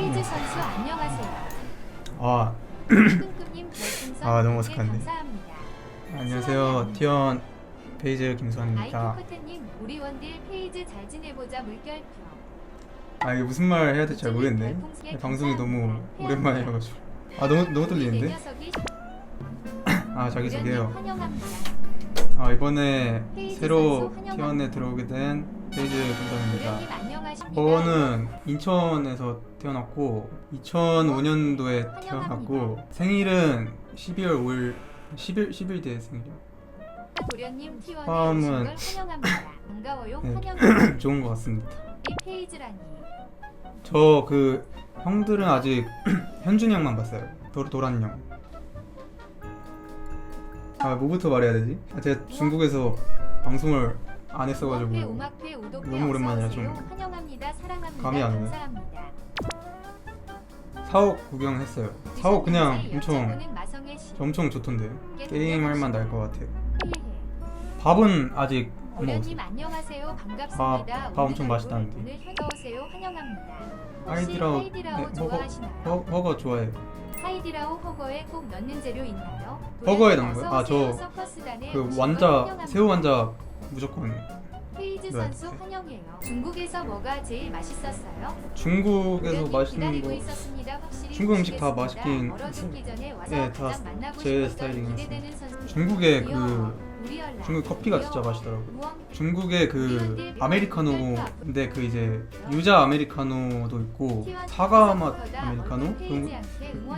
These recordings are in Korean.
페이즈 선수 안녕하세요. 아 별풍선 아, 너무 100개 어색한데. 감사합니다. 안녕하세요 티원 페이즈 김수환입니다 아이코코트님 우리 원딜 페이즈 잘 지내보자 물결표. 아 이게 무슨 말 해야 될지 잘 모르겠네 방송이 너무 오랜만이어가지고 아 너무 너무 떨리는데 아 자기소개요. 아 이번에 새로. 티원에 들어오게 된 페이즈 안녕하십니까? 저는 인천에서 태어났고 2005년도에 태어났고 생일은 12월 5일 10일 10일 뒤에 생일이요 T1에 다음은- 오신 걸 환영합니다. 반가워요. 네. 환영합니다. 좋은 것 같습니다 이 페이즈라니. 저 그 형들은 아직 현준이 형만 봤어요. 도, 도란 형. 아 뭐부터 말해야 되지? 아, 제가 중국에서 방송을 안 했어가지고 우막회, 우독회 너무 오랜만이라. 좀 환영합니다. 사랑합니다. 감이 안 오네. 감사합니다. 사옥 구경했어요. 사옥 그냥 엄청. 엄청 좋던데 게임 할 만 날 것 같아요. 헤헤헤. 밥은 아직 안 먹었어요. 반갑습니다. 밥- 밥 엄청 맛있다는데. 하이디라오 하이디라오 네, 허거? 허, 허거 좋아해요. 하이디라오 허거에 꼭 넣는 재료 있나요? 허거에 넣는 거요? 어서 아, 저 오세요. 서커스단에 그 완자. 새우 완자 무조건 페이즈 네. 선수 환영해요. 중국에서 뭐가 제일 맛있었어요? 중국에서 맛있는 기다리고 거 있었습니다. 확실히 중국 음식 다. 맛있긴 전에 와서 예, 다 가장 만나고 제 싶었던 스타일이긴 기대되는 선수. 중국의. 그. 중국 커피가 진짜. 맛있더라고요. 중국의 그 아메리카노인데 그 이제 유자 아메리카노도 있고 사과 맛 아메리카노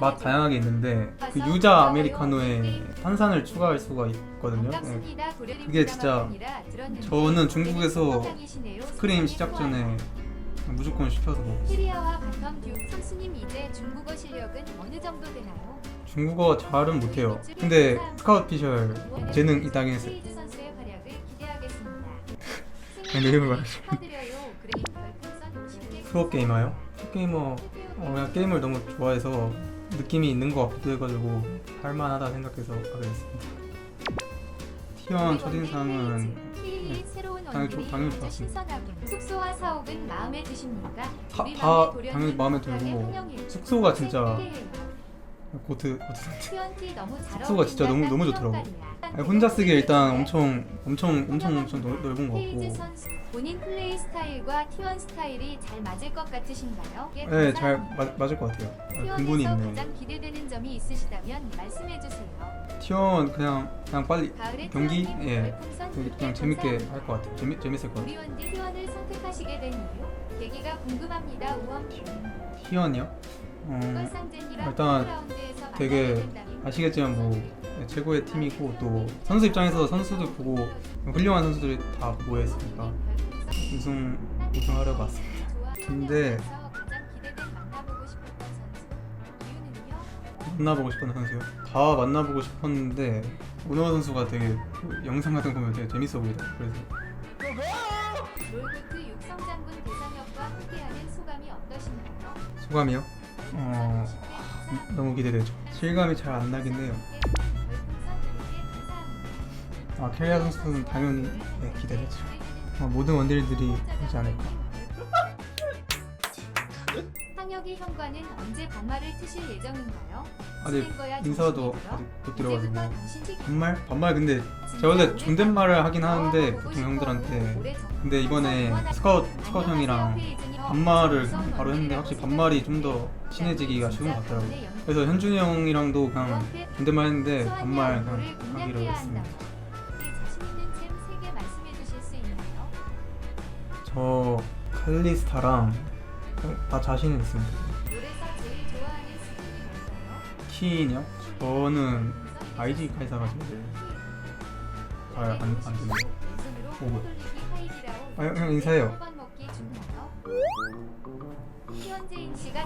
맛 다양하게 있는데 그 유자 아메리카노에 탄산을 추가할 수가 있거든요. 네. 그게 진짜 저는 중국에서. 스크림 시작 전에 무조건 시켜서 먹었어요. 중국어 잘은 못해요. 근데 스카우트 피셜 재능. 그레이 별풍선 50개 프로 게이머요? 프로 게이머 어, 그냥 게임을 너무 좋아해서 느낌이 있는 것 같기도 해가지고 할만하다 생각해서 하게 됐습니다. T1 첫인상은 네. 당연히 당연히 좋았습니다. 신선하군. 숙소와 사옥은 마음에 드십니까? 다- 다 당연히 마음에 들고. 숙소가 진짜 고트 고트 너무 잘 숙소가 진짜 너무- 너무. 좋더라고. 아니, 혼자 쓰기에 일단 엄청 엄청 엄청 엄청 넓, 넓은 것 페이지 같고 선수 본인 플레이 스타일과 T1 스타일이 잘 맞을 것 같으신가요? 예, 네잘 감사합니다. 맞을 것 같아요. 아, 근본이 T1에서 있네. 가장 기대되는 점이 있으시다면 말씀해 주세요. T1 그냥 그냥 빨리 가을에 경기 T1님 예 별풍선 그냥 100개 재밌게 감사합니다. 할것 같아요. 재미 재밌을 것 우리 같아요. 원딜 T1을 선택하시게 된 이유? 계기가 궁금합니다. 우원 T1이요? 어, 꿀상젠이랑 일단 되게 아시겠지만 뭐 최고의 팀이고 또 선수 입장에서 선수들 보고 훌륭한 선수들이 다 모여 있으니까 우승 우승하려고 왔습니다. 근데 만나보고 싶었던 선수요? 다 만나보고 싶었는데 오너와 선수가 되게 그 영상 같은 거 보면 되게 재밌어 보이더라고요. 그래서 롤구트 육성장군 대상혁과 함께하는 소감이 어떠신가요? 어 너무 기대되죠. 실감이 잘 안 나긴 해요. 아 캐리아 선수는 당연히 네, 기대되죠. 어, 모든 원딜들이 하지 않을까. 상혁이 형과는 언제 반말을 트실 예정인가요? 아직 거야 인사도 조심히 아직 못 들어. 이제부터 들어가지고 당신 반말? 반말 근데 제가 원래 존댓말을 하긴 하는데 보통. 형들한테 근데 이번에 안녕하세요, 형이랑. 반말을 바로 했는데 확실히 반말이 좀 더 친해지기가 쉬운 것 같더라고요. 그래서 현준이 형이랑도 그냥 존댓말 했는데 반말 그냥 하기로 했습니다. 한다고. 네, 자신 있는 잼 3개 말씀해 주실 수 있나요? 저 칼리스타랑 다 자신 있습니다. 키인이요? 저는 IG 카이사가 제일 잘안 안 되네요. 오. 아, 형, 형 인사해요.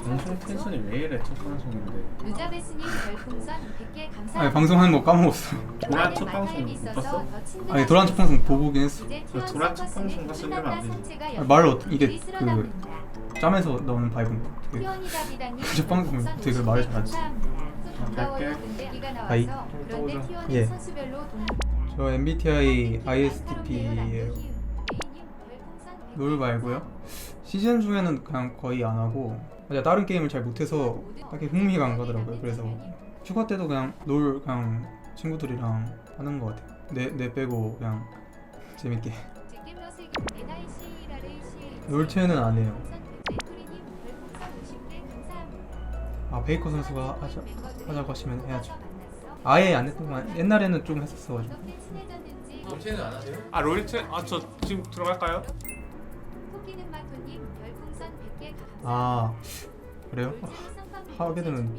방송 텐션이 왜 이래 첫 방송인데 누자베스님 별풍선 100개 감사합니다. 아니 방송하는 거 까먹었어. 도란 첫 방송 못 봤어? 아니 도란 첫 방송 보고 오긴 했어. 그 도란 첫 방송 봤으면 안 되지. 아, 말을 어떻게- 이게 그 짬에서 나오는 바이브인가? 되게 첫 방송 되게 말을 잘하지. 아이. 예. 저 MBTI ISTP예요. 롤 말고요? 시즌 중에는 그냥 거의 안 하고 제가 다른 게임을 잘 못해서 딱히 흥미가 안 가더라고요. 그래서 휴가 때도 그냥 롤 그냥 친구들이랑 하는 것 같아요. 내, 내 빼고 그냥 재밌게. 롤체는 안 해요. 아 베이커 선수가 하자, 하자고 하시면 해야죠. 아예 안 했던 거 아니- 옛날에는 좀 했었어가지고. 롤체는 안 하세요? 아 롤체 아저 지금 들어갈까요? 아 그래요? 하게 되면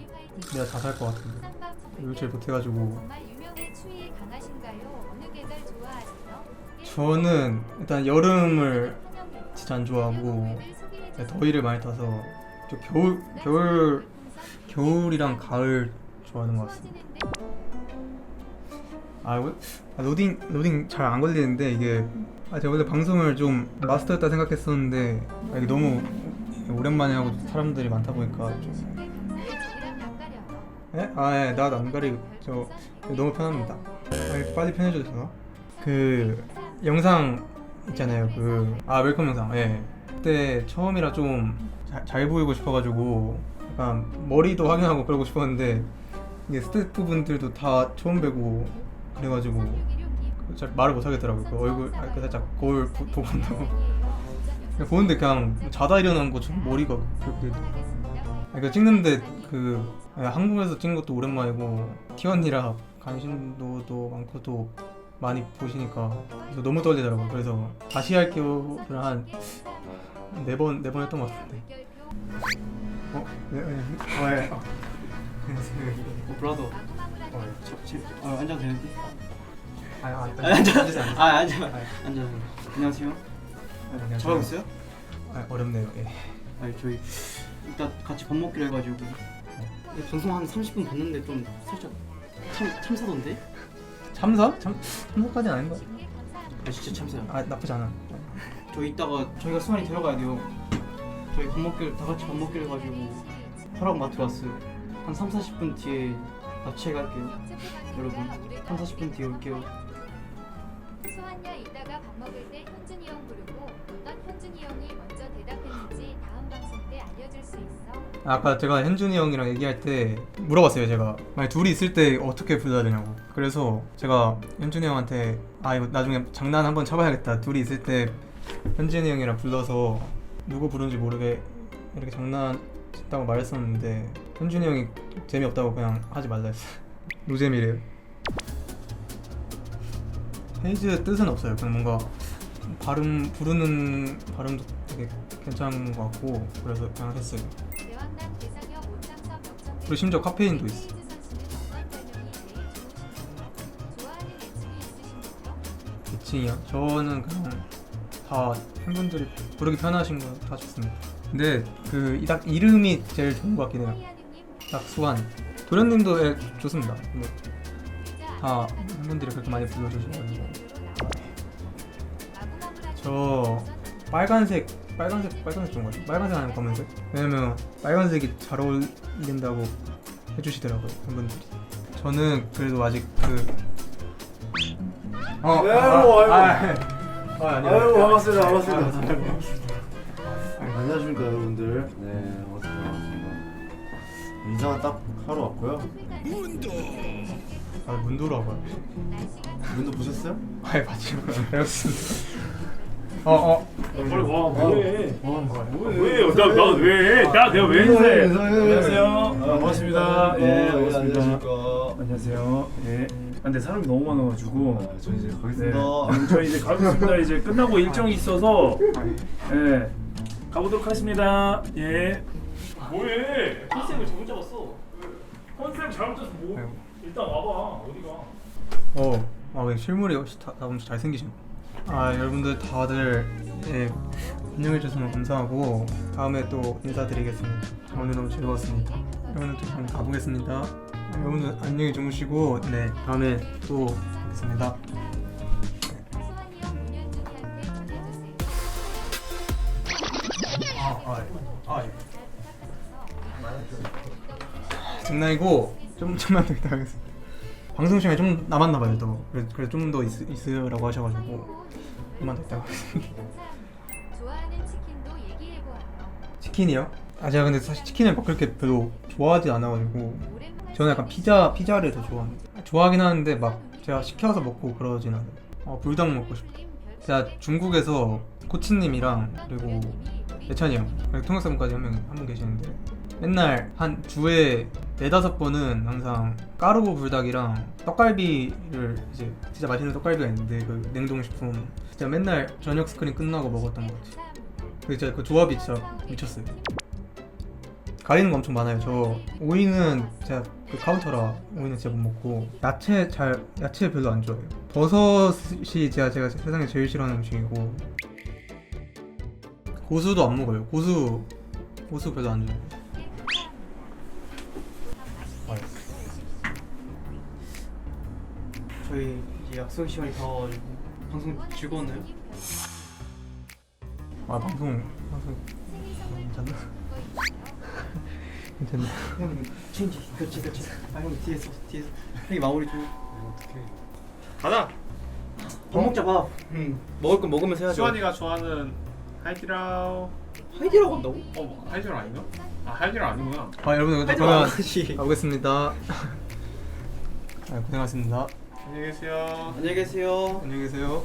내가 다살것 같은데. 롤체 못해가지고. 정말 유명해 추위에 강하신가요? 어느 계절 좋아하세요? 저는 일단 여름을 진짜 안 좋아하고 더위를 많이 타서 저 겨울 겨울 겨울이랑 가을 좋아하는 것 같습니다. 아, 이거- 아, 로딩 로딩 잘 안 걸리는데 이게 아, 제가 원래 방송을 좀 마스터했다 생각했었는데 아, 이게 너무 오랜만에 하고 사람들이 많다 보니까 좀 예? 아, 예, 나도 안 가리고 저 너무 편합니다. 아, 빨리 편해져도 되나? 그 영상 있잖아요. 그 아 웰컴 영상. 예. 그때 처음이라 좀 잘 보이고 싶어가지고 약간 머리도 확인하고 그러고 싶었는데 이게 스태프분들도 다 처음 뵈고 그래가지고 잘 말을 못 하겠더라고요. 그 얼굴 아, 그 살짝 거울 보, 보고 한다고. 그냥 보는데 그냥 자다 일어난 것처럼 머리가 그렇게 그러니까 찍는데 그 예, 한국에서 찍는 것도 오랜만이고 T1이라 관심도도 많고 또 많이 보시니까 그래서 너무 떨리더라고요. 그래서 다시 할게요를 한네 번 네 번 했던 것 같은데. 어? 네, 네. 어, 예. 어. 어, 브라더. 어, 어, 앉아도 되는데? 아, 아, 아, 앉아. 앉으세요. 아, 앉아. 아, 앉아. 안녕하세요. 아, 안녕하세요. 잘하고 있어요? 아, 어렵네요. 예. 아니, 저희 이따 같이 밥 먹기로 해가지고 네, 방송 한 30분 봤는데 좀 살짝 참, 참사던데? 참사? 참 참사까지는 아닌 것. 아, 진짜 참사요. 아, 나쁘지 않아. 저 이따가 저희가 수환이 데려가야 돼요. 저희 밥 먹기로 다 같이 밥 먹기로 해가지고 허락 마트 왔어요. 한 3, 40분 뒤에 납치해 갈게요. 여러분, 3, 40분 뒤에 올게요. 소환야 이따가 밥 먹을 때 현준이 형 부르고 어떤 현준이 형이 먼저 대답했는지 다음 방송 때 알려줄 수 있어. 아까 제가 현준이 형이랑 얘기할 때 물어봤어요 제가 만약 둘이 있을 때 어떻게 불러야 되냐고 그래서 제가 현준이 형한테 아 이거 나중에 장난 한번 쳐봐야겠다 둘이 있을 때 현준이 형이랑 불러서 누구 부르는지 모르게 이렇게 장난 쳤다고 말했었는데 현준이 형이 재미없다고 그냥 하지 말라 했어요 노잼이래요 헤이즈 뜻은 없어요 그냥 뭔가 발음 부르는 발음도 되게 괜찮은 것 같고 그래서 그냥 했어요 그리고 심지어 카페인도 있어. 애칭이요? 저는 그냥 다 팬분들이 부르기 편하신 거 다 좋습니다. 근데 그딱 이름이 제일 좋은 것 같긴 해요. 딱 수환. 도련님도 예, 좋습니다. 근데 다 팬분들이 그렇게 많이 불러주셔가지고 저 빨간색 빨간색 빨간색 좋은 것 같아요. 빨간색 아니면 검은색? 왜냐면 빨간색이 잘 어울린다고 해주시더라고요 팬분들이. 저는 그래도 아직 그 어, 네, 아, 뭐, 아, 아이고. 아, 아, 아니요. 아유 반갑습니다 아, 반갑습니다 아, 안녕하십니까 여러분들. 네 반갑습니다 반갑습니다 인상은 딱 하러 왔고요. 아, 문도라고요. 문도 보셨어요? 아예 맞지 배웠습니다. 어 어. 빨리 와 뭐해? 어, 왜? 나나왜 나 내가 왜 인사해 안녕하세요. 아, 반갑습니다. 예 반갑습니다. 안녕하세요. 예. 아, 근데 사람이 너무 많아가지고. 아, 저 이제 네 가겠습니다. 아, 저희 이제 가겠습니다. 이제 끝나고 일정이 있어서. 예 가보도록 하겠습니다 예 뭐해 컨셉을 잘못 잡았어. 컨셉 잘못해서 뭐 일단 와봐 어디가 어. 아, 왜 실물이 역시 다, 다 엄청 잘생기신. 아, 여러분들 다들 예, 안녕해 주셔서 감사하고 다음에 또 인사드리겠습니다. 오늘 너무 즐거웠습니다. 여러분들 또 저는 가보겠습니다. 여러분들 안녕히 주무시고 네 다음에 또 뵙겠습니다. 아, 장난이고 좀 좀만 더 이따 하겠습니다. 방송 시간이 좀 남았나 봐요 또. 그래서, 그래서 좀 더 있으라고 하셔가지고 좀만 더 이따 하겠습니다. 치킨이요? 아 제가 근데 사실 치킨을 막 그렇게 별로 좋아하지 않아가지고 저는 약간 피자 피자를 더 좋아합니다. 좋아하긴 하는데 막 제가 시켜서 먹고 그러진 않아요. 어, 불닭 먹고 싶어. 제가 중국에서 코치님이랑 그리고 예찬이 형 그리고 통역사분까지 한 명 한 분 계시는데 맨날 한 주에 네다섯 번은 항상 까르보 불닭이랑 떡갈비를 이제 진짜 맛있는 떡갈비가 있는데 그 냉동식품 진짜 맨날 저녁 스크린 끝나고 먹었던 것 같아요. 그 진짜 그 조합이 진짜 미쳤어요. 가리는 거 엄청 많아요. 저 오이는 제가 그 카운터라 오이는 진짜 못 먹고 야채 잘 야채 별로 안 좋아해요. 버섯이 제가 제가 세상에 제일 싫어하는 음식이고 고수도 안 먹어요. 고수 고수 별로 안 좋아해요. 저희 이제 약속 시간이 다 와가지고 방송 즐거웠나요? 아 방송 방송 괜찮나? 괜찮나? 형 체인지 교체 교체 아형 뒤에서 뒤에서 형이 마무리 좀 가자. 밥 먹자 밥 응. 먹을 건 먹으면서 해야죠 수환이가 좋아하는 하이디라우. 하이디라고 한다고? 어, 뭐, 하이디라우 아닌가? 아, 하이디라우 아니구나. 아 여러분 그러면 가보겠습니다. 아, 고생하셨습니다. 안녕히 계세요. 안녕히 계세요 안녕히 계세요.